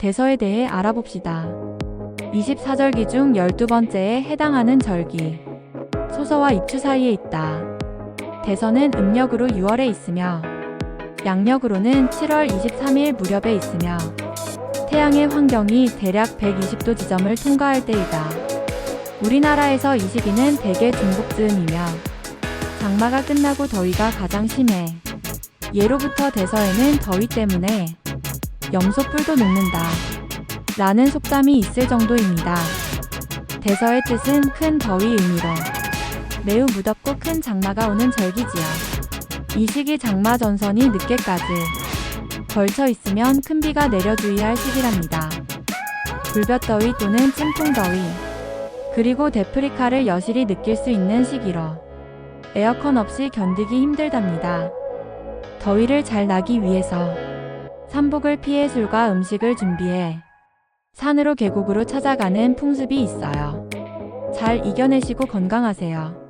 대서에 대해 알아봅시다. 24절기 중 12번째에 해당하는 절기. 소서와 입추 사이에 있다. 대서는 음력으로 6월에 있으며 양력으로는 7월 23일 무렵에 있으며 태양의 환경이 대략 120도 지점을 통과할 때이다. 우리나라에서 이 시기는 대개 중복즈음이며 장마가 끝나고 더위가 가장 심해. 예로부터 대서에는 더위 때문에 염소뿔도 녹는다. 라는 속담이 있을 정도입니다. 대서의 뜻은 큰 더위 의미로 매우 무덥고 큰 장마가 오는 절기지요. 이 시기 장마 전선이 늦게까지 걸쳐 있으면 큰 비가 내려 주의할 시기랍니다. 불볕더위 또는 찜통더위 그리고 데프리카를 여실히 느낄 수 있는 시기로 에어컨 없이 견디기 힘들답니다. 더위를 잘 나기 위해서 삼복을 피해 술과 음식을 준비해 산으로 계곡으로 찾아가는 풍습이 있어요. 잘 이겨내시고 건강하세요.